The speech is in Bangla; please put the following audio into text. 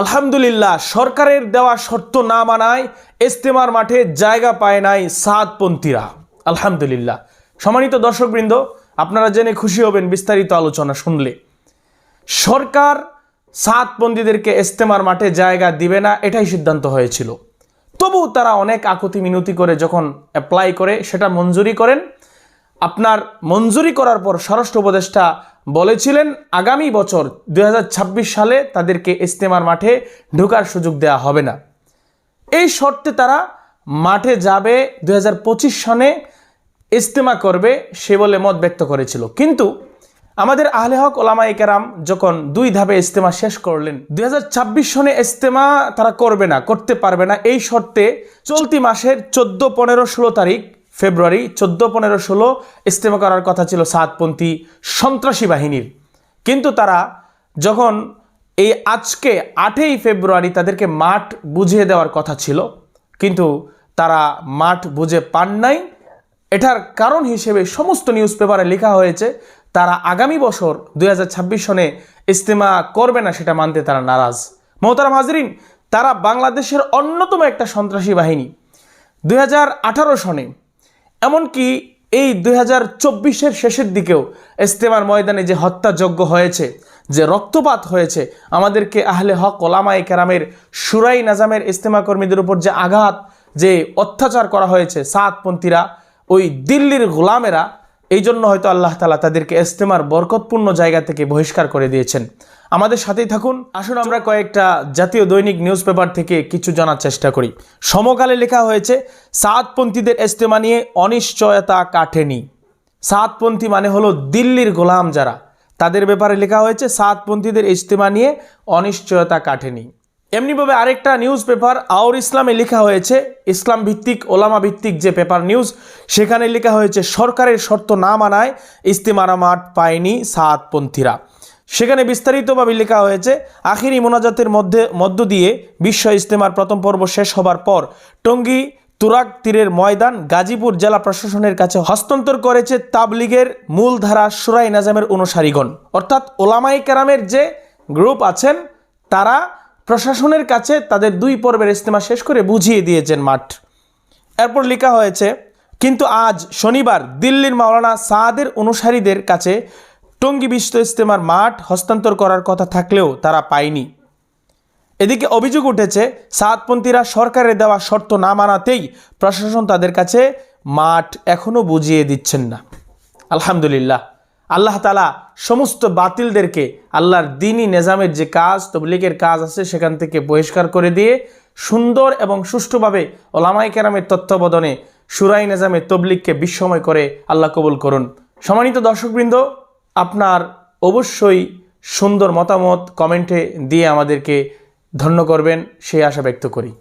আলহামদুলিল্লাহ, সরকারের দেওয়া শর্ত না মানায় ইস্তেমার মাঠে জায়গা পায় নাই সাতপন্থীরা। আলহামদুলিল্লাহ। সম্মানিত দর্শকবৃন্দ, আপনারা জেনে খুশি হবেন বিস্তারিত আলোচনা শুনলে। সরকার সাতপন্থীদেরকে ইস্তেমার মাঠে জায়গা দিবে না, এটাই সিদ্ধান্ত হয়েছিল। তবু তারা অনেক আকুতি মিনতি করে যখন অ্যাপ্লাই করে, সেটা মঞ্জুরি করেন। আপনার মঞ্জুরি করার পর স্বরাষ্ট্র উপদেষ্টা বলেছিলেন, আগামী বছর দু হাজার ছাব্বিশ সালে তাদেরকে ইস্তেমার মাঠে ঢোকার সুযোগ দেওয়া হবে না। এই শর্তে তারা মাঠে যাবে দু হাজার পঁচিশ সনে ইস্তেমা করবে, সে বলে মত ব্যক্ত করেছিল। কিন্তু আমাদের আহলে হক ওলামা কেরাম যখন দুই ধাপে ইস্তেমা শেষ করলেন দু হাজার ছাব্বিশ সনে ইস্তেমা তারা করবে না, করতে পারবে না। এই শর্তে চলতি মাসের চোদ্দ, পনেরো, ষোলো তারিখ ফেব্রুয়ারি চোদ্দ, পনেরো, ষোলো ইস্তেমা করার কথা ছিল সাতপন্থী সন্ত্রাসী বাহিনীর। কিন্তু তারা যখন এই আজকে আটই ফেব্রুয়ারি তাদেরকে মাঠ বুঝিয়ে দেওয়ার কথা ছিল, কিন্তু তারা মাঠ বুঝে পান নাই। এটার কারণ হিসেবে সমস্ত নিউজ পেপারে লেখা হয়েছে, তারা আগামী বছর দু হাজার ছাব্বিশ সনে ইস্তেমা করবে না সেটা মানতে তারা নারাজ। মোহতারাম হাজরিন, তারা বাংলাদেশের অন্যতম একটা সন্ত্রাসী বাহিনী। দু হাজার আঠারো সনে এমনকি এই দুই হাজার চব্বিশের শেষের দিকেও ইস্তেমার ময়দানে যে হত্যাযজ্ঞ হয়েছে, যে রক্তপাত হয়েছে, আমাদেরকে আহলে হক ওলামাই কেরামের সুরাই নাজামের ইস্তেমা কর্মীদের উপর যে আঘাত, যে অত্যাচার করা হয়েছে সাতপন্থীরা, ওই দিল্লির গোলামেরা এই জন্য হয়তো আল্লাহ তালা তাদেরকে ইস্তেমার বরকতপূর্ণ জায়গা থেকে বহিষ্কার করে দিয়েছেন। আমাদের সাথেই থাকুন। আসুন আমরা কয়েকটা জাতীয় দৈনিক নিউজ পেপার থেকে কিছু জানার চেষ্টা করি। সমকালে লেখা হয়েছে, সাতপন্থীদের ইস্তেমা নিয়ে অনিশ্চয়তা কাটেনি। সাতপন্থী মানে হলো দিল্লির গোলাম যারা। তাদের ব্যাপারে লেখা হয়েছে, সাতপন্থীদের ইজতেমা নিয়ে অনিশ্চয়তা কাটেনি। এমনিভাবে আরেকটা নিউজ পেপার আওর ইসলামে লেখা হয়েছে ইসলাম ভিত্তিক ওলামা ভিত্তিক যে পেপার নিউজ সেখানে লেখা হয়েছে, সরকারের শর্ত না মানায় ইস্তেমারা মাঠ পায়নি সাতপন্থীরা। সেখানে বিস্তারিতভাবে লেখা হয়েছে, আখিরি মোনাজাতের মধ্যে, মধ্য দিয়ে বিশ্ব ইস্তেমার প্রথম পর্ব শেষ হবার পর টঙ্গী তুরাক তীরের ময়দান গাজীপুর জেলা প্রশাসনের কাছে হস্তান্তর করেছে তাবলিগের মূলধারা সুরাই নাজামের অনুসারীগণ। অর্থাৎ ওলামাই কেরামের যে গ্রুপ আছেন, তারা প্রশাসনের কাছে তাদের দুই পর্বের ইস্তেমা শেষ করে বুঝিয়ে দিয়েছেন মাঠ। এরপর লেখা হয়েছে, কিন্তু আজ শনিবার দিল্লির মাওলানা সাদের অনুসারীদের কাছে টঙ্গী বিশ্ব ইস্তেমার মাঠ হস্তান্তর করার কথা থাকলেও তারা পায়নি। এদিকে অভিযোগ উঠেছে সাতপন্থীরা সরকারের দেওয়া শর্ত না মানাতেই প্রশাসন তাদের কাছে মাঠ এখনও বুঝিয়ে দিচ্ছেন না। আলহামদুলিল্লাহ। আল্লাহ তালা সমস্ত বাতিলদেরকে আল্লাহর দিনই নিজামের যে কাজ, তবলিগের কাজ আছে, সেখান থেকে বহিষ্কার করে দিয়ে সুন্দর এবং সুষ্ঠুভাবে ওলামাই কেরামের তত্ত্বাবধানে সুরাই নিজামের তবলিগকে বিস্ময় করে আল্লাহ কবুল করুন। সম্মানিত দর্শকবৃন্দ, আপনার অবশ্যই সুন্দর মতামত কমেন্টে দিয়ে আমাদেরকে ধন্য করবেন, সেই আশা ব্যক্ত করি।